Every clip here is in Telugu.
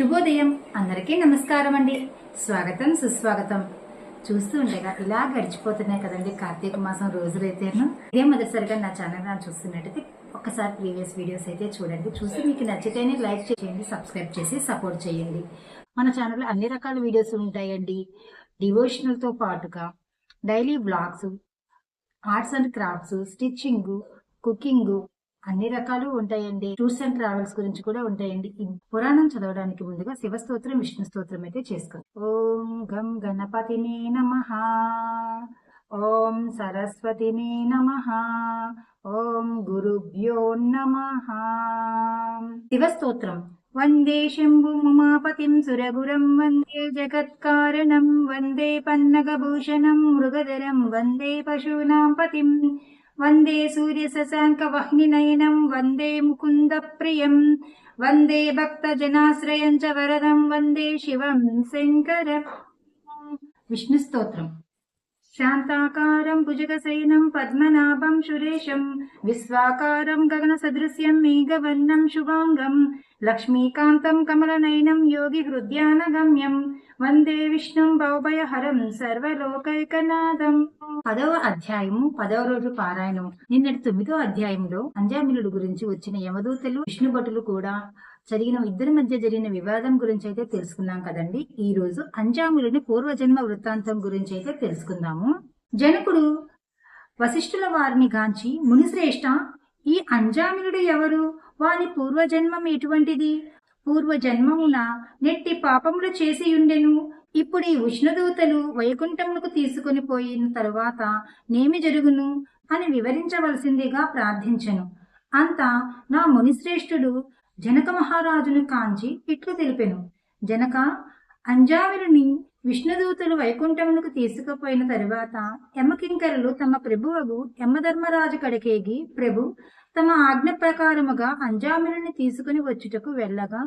శుభోదయం. అందరికీ నమస్కారం అండి. స్వాగతం సుస్వాగతం. చూస్తూ ఉండగా ఇలా గడిచిపోతున్నాయి కదండి కార్తీక మాసం రోజులైతేను. ఇదే మొదటిసారిగా నా ఛానల్ నా చూస్తున్నట్టయితే ఒకసారి ప్రీవియస్ వీడియోస్ అయితే చూడండి. చూసి మీకు నచ్చితేనే లైక్ చేయండి సబ్స్క్రైబ్ చేసి సపోర్ట్ చేయండి. మన ఛానల్లో అన్ని రకాల వీడియోస్ ఉంటాయండి. డివోషనల్తో పాటుగా daily blogs arts and crafts stitching cooking అన్ని రకాలు ఉంటాయండి. టూర్స్ అండ్ ట్రావెల్స్ గురించి కూడా ఉంటాయండి. పురాణం చదవడానికి ముందుగా శివ స్తోత్రం విష్ణు స్తోత్రం అయితే చేసుకోండి. ఓం గం గణపతిని నమ. ఓం సరస్వతిని నమ. ఓం గురుభ్యో నమ. శివ స్తోత్రం వందే శంభుముమాపతిం సురగురం. వందే జగత్కారణం. వందే పన్నగభూషణం. మృగధరం. వందే పశూనాం పతిం వందే సూర్యశశాంకవహ్నినయనం వందే ముకుందప్రియం వందే భక్తజనాశ్రయం చ వరదం వందే శివం శంకర విష్ణు స్తోత్రం శాంతాకారం భుజగశయనం పద్మనాభం సురేశం విశ్వాకారం గగన సదృశ్యం మేఘవర్ణం శుభాంగం లక్ష్మీకాంతం కమలనయనం యోగి హృద్యానగమ్యం వందే విష్ణుం భవభయహరం సర్వలోకైకనాథం. పదవ అధ్యాయము పదవ రోజు పారాయణం నిన్నటి తొమ్మిదో అధ్యాయంలో అంజామిలుడు గురించి వచ్చిన యమదూతలు విష్ణుభటులు కూడా జరిగిన ఇద్దరి మధ్య జరిగిన వివాదం గురించి అయితే తెలుసుకున్నాం కదండి. ఈ రోజు అంజాములుని పూర్వజన్మ వృత్తాంతం గురించి అయితే తెలుసుకుందాము. జనకుడు వశిష్ఠుల వారిని గాంచి మునిశ్రేష్ట ఈ అంజాములుడు ఎవరు? వాని పూర్వజన్మం ఎటువంటిది? పూర్వజన్మమున నెట్టి పాపములు చేసి ఉండెను ఇప్పుడు ఈ ఉష్ణదూతలు వైకుంఠమునకు తీసుకుని పోయిన తరువాత నేమి జరుగును? అని వివరించవలసిందిగా ప్రార్థించెను. అంతా నా మునిశ్రేష్ఠుడు జనక మహారాజును కాంచి ఇట్లు తెలిపెను. జనక అంజావిరుని విష్ణుదూతలు వైకుంఠమునకు తీసుకుపోయిన తరువాత యమకింకరులు తమ ప్రభువగు యమధర్మరాజు కడకేగి ప్రభు తమ ఆజ్ఞ ప్రకారముగా అంజామిరుని తీసుకుని వచ్చుటకు వెళ్ళగా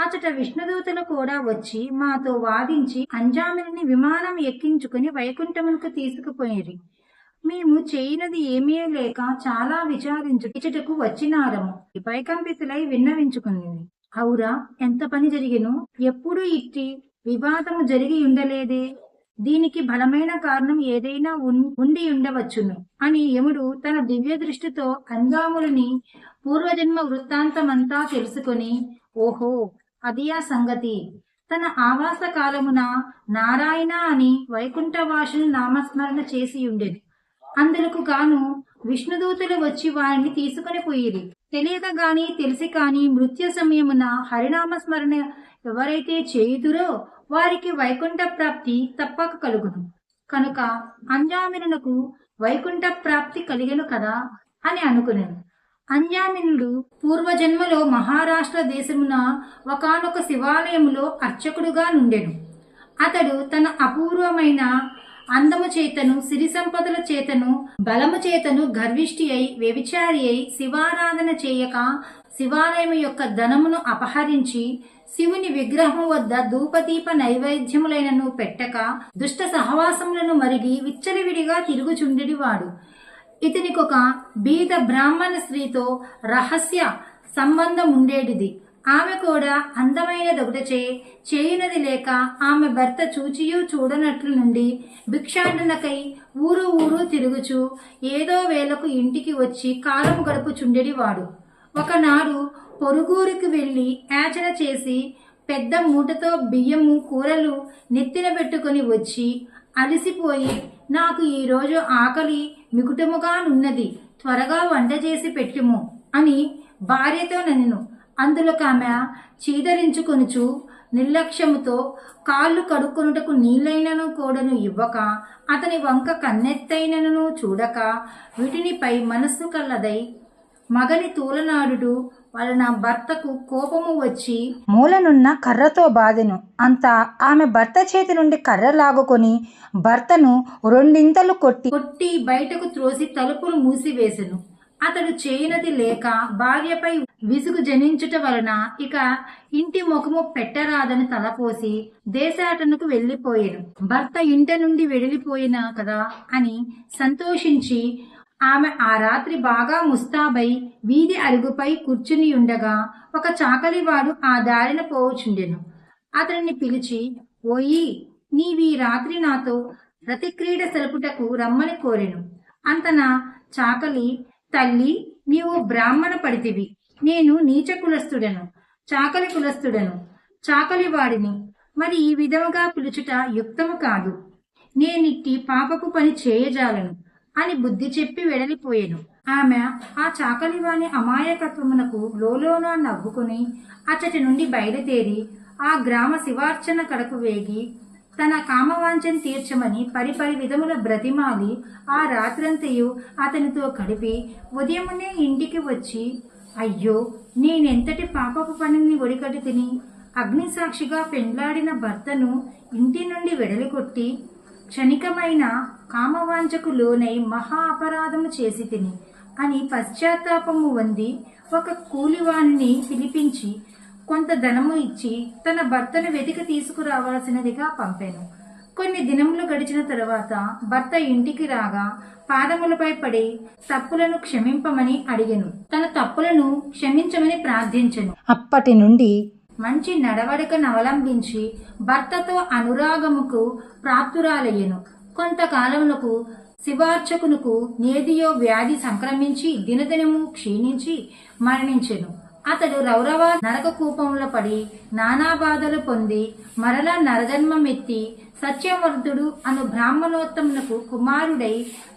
అచట విష్ణుదూతలు కూడా వచ్చి మాతో వాదించి అంజామిరుని విమానం ఎక్కించుకుని వైకుంఠమునకు తీసుకుపోయిరి. మేము చేయనది ఏమీ లేక చాలా విచారించు ఇచ్చటకు వచ్చినారము. పైకంపితులై విన్నవించుకుంది అవురా ఎంత పని జరిగిను? ఎప్పుడు ఇట్టి వివాదము జరిగి ఉండలేదే? దీనికి బలమైన కారణం ఏదైనా ఉండి ఉండవచ్చును. అని యముడు తన దివ్య దృష్టితో అంగాములని పూర్వజన్మ వృత్తాంతమంతా తెలుసుకొని ఓహో అది ఆ సంగతి. తన ఆవాస కాలమున నారాయణ అని వైకుంఠవాసుని నామస్మరణ చేసి ఉండేది అందులకు గాను విష్ణుదూతలు వచ్చి వారిని తీసుకుని పోయిరి. తెలియక గాని తెలిసి కాని మృత్యు సమయమున హరినామ స్మరణ ఎవరైతే చేయుదురో వారికి వైకుంఠ ప్రాప్తి తప్పక కలుగును. కనుక అంజామినునకు వైకుంఠ ప్రాప్తి కలిగను కదా అని అనుకున్నాను అంజామినుడు పూర్వజన్మలో మహారాష్ట్ర దేశమున ఒకానొక శివాలయములో అర్చకుడుగా నుండెను. అతడు తన అపూర్వమైన అందము చేతను సిరి సంపదల చేతను బలము చేతను గర్విష్టి అయి వ్యభిచారి అయి శివారాధన చేయక శివాలయం యొక్క ధనమును అపహరించి శివుని విగ్రహం వద్ద ధూపదీప నైవేద్యములైనను పెట్టక దుష్ట సహవాసములను మరిగి విచ్చలవిడిగా తిరుగుచుండెడివాడు. ఇతనికొక బీద బ్రాహ్మణ స్త్రీతో రహస్య సంబంధం ఉండేటిది ఆమె కూడా అందమైనదొకటచే చేయునది లేక ఆమె భర్త చూచియూ చూడనట్లు నుండి భిక్షాటనకై ఊరు ఊరు తిరుగుచు ఏదో వేళకు ఇంటికి వచ్చి కాలము గడుపుచుండెడివాడు ఒకనాడు పొరుగురికి వెళ్ళి యాచన చేసి పెద్ద మూటతో బియ్యము కూరలు నెత్తిన పెట్టుకొని వచ్చి అలసిపోయి నాకు ఈరోజు ఆకలి మికుటముగానున్నది త్వరగా వంట చేసి పెట్టుము అని భార్యతో నన్ను అందులోకి ఆమె చీదరించుకొనుచు నిర్లక్ష్యముతో కాళ్ళు కడుక్కొనుటకు నీళ్ళైనను కూడను ఇవ్వక అతని వంక కన్నెత్తైనను చూడక వీటినిపై మనస్సు కల్లదై మగని తూలనాడు వలన భర్తకు కోపము వచ్చి మూలనున్న కర్రతో బాధెను. అంత ఆమె భర్త చేతి నుండి కర్ర లాగుకొని భర్తను రెండింతలు కొట్టి కొట్టి బయటకు త్రోసి తలుపులు మూసివేసెను. అతడు చేయనది లేక భార్యపై విసుగు జనించుట వలన ఇక ఇంటి ముఖము పెట్టరాదని తలపోసి దేశాటనకు వెళ్ళిపోయాను భర్త ఇంట నుండి వెళ్ళిపోయినా కదా అని సంతోషించి ఆమె ఆ రాత్రి బాగా ముస్తాబై వీధి అరుగుపై కూర్చుని ఉండగా ఒక చాకలివాడు ఆ దారిన పోవుచుండెను. అతనిని పిలిచి ఓయి నీవీ రాత్రి నాతో రతిక్రీడ సెలపుటకు రమ్మని కోరెను అంతన చాకలి తల్లి నీవు బ్రాహ్మణ పడితివి నేను నీచ కులస్తుడను చాకలి కులస్తుడను చాకలి వాడిని. మరి ఈ విధముగా పిలుచుట యుక్తము కాదు. నేనిట్టి పాపపు పని చేయజాలను అని బుద్ధి చెప్పి వెడలిపోయాను. ఆమె ఆ చాకలివాని అమాయకత్వమునకు లోలోన నవ్వుకుని అచ్చటి నుండి బయలుదేరి ఆ గ్రామ శివార్చన కడకు వేగి తన కామవాంఛను తీర్చమని పరిపరి విధముల బ్రతిమాలి ఆ రాత్రంతయు అతనితో గడిపి ఉదయమునే ఇంటికి వచ్చి అయ్యో నేనెంతటి పాపపు పనిని ఒడికటి తిని అగ్నిసాక్షిగా పెండ్లాడిన భర్తను ఇంటి నుండి వెడలికొట్టి క్షణికమైన కామవాంఛకు లోనై మహా అపరాధము చేసి తిని అని పశ్చాత్తాపము వంది ఒక కూలివాణిని పిలిపించి కొంత ధనము ఇచ్చి తన భర్తను వెతికి తీసుకురావాల్సినదిగా పంపాను. కొన్ని దినములు గడిచిన తరువాత భర్త ఇంటికి రాగా పాదములపై పడి తప్పులను క్షమింపమని అడిగెను. తన తప్పులను క్షమించమని ప్రార్థించెను. అప్పటి నుండి మంచి నడవడికను అవలంబించి భర్తతో అనురాగముకు ప్రాప్తురాలయ్యను. కొంతకాలమునకు శివార్చకునకు నేదియో వ్యాధి సంక్రమించి దినదినము క్షీణించి మరణించెను. అతడు రౌరవ నరక కూపంలో పడి నానా బాధలు పొంది మరలా నరజన్మమెత్తి సత్యవర్ధుడు అను బ్రాహ్మణోత్తమునకు కుమారుడై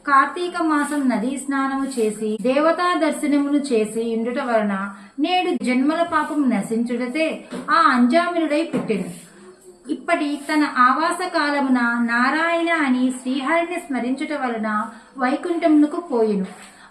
కార్తీక మాసం నదీ స్నానము చేసి దేవతా దర్శనమును చేసి ఉండుట వలన నేడు జన్మల పాపం నశించుటతే ఆ అంజామినుడై పుట్టెను. ఇప్పటి తన ఆవాస కాలమున నారాయణ అని శ్రీహరిని స్మరించుట వలన వైకుంఠమునకు పోయెను.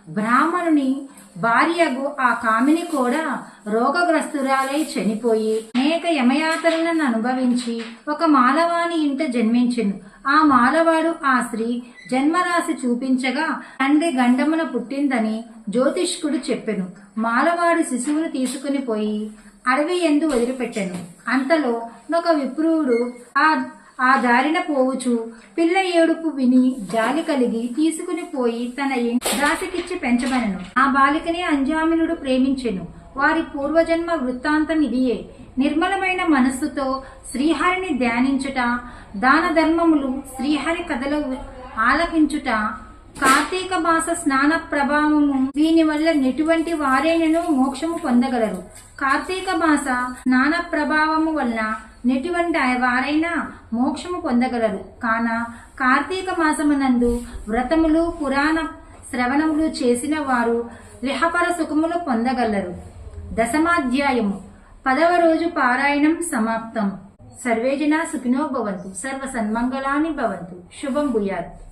బ్రాహ్మణుని భార్యకు ఆ కామిని కూడా రోగగ్రస్తురాలై చనిపోయి అనేక యమయాతలను అనుభవించి ఒక మాలవాని ఇంట జన్మించెను. ఆ మాలవాడు ఆ స్త్రీ జన్మరాశి చూపించగా తండ్రి గండమున పుట్టిందని జ్యోతిష్కుడు చెప్పెను. మాలవాడు శిశువును తీసుకుని పోయి అడవి ఎందు వదిలిపెట్టెను. అంతలో ఒక విప్రువుడు ఆ ఆ దారిన పోవుచు పిల్ల ఏడుపు విని జాలి కలిగి తీసుకుని పోయి తన దాసికిచ్చి పెంచబడను. ఆ బాలికనే అంజామినుడు ప్రేమించెను. వారి పూర్వజన్మ వృత్తాంతం ఇదియే. నిర్మలమైన మనస్సుతో శ్రీహరిని ధ్యానించుట దాన ధర్మములు శ్రీహరి కథలు ఆలకించుట కార్తీక మాస స్నాన ప్రభావము దీని వల్ల నెటువంటి వారేనను మోక్షము పొందగలరు. కార్తీక మాస స్నాన ప్రభావము వలన నెటువంటి వారైనా మోక్షము పొందగలరు. కాన కార్తీక మాసమునందు వ్రతములు పురాణ శ్రవణములు చేసిన వారు రిహపర సుఖములు పొందగలరు. దశమాధ్యాయము. పదవ రోజు పారాయణం సమాప్తం. సర్వేజన సుఖినో భవంతు. సర్వ సన్మంగళాని భవంతు. శుభం భూయాత్.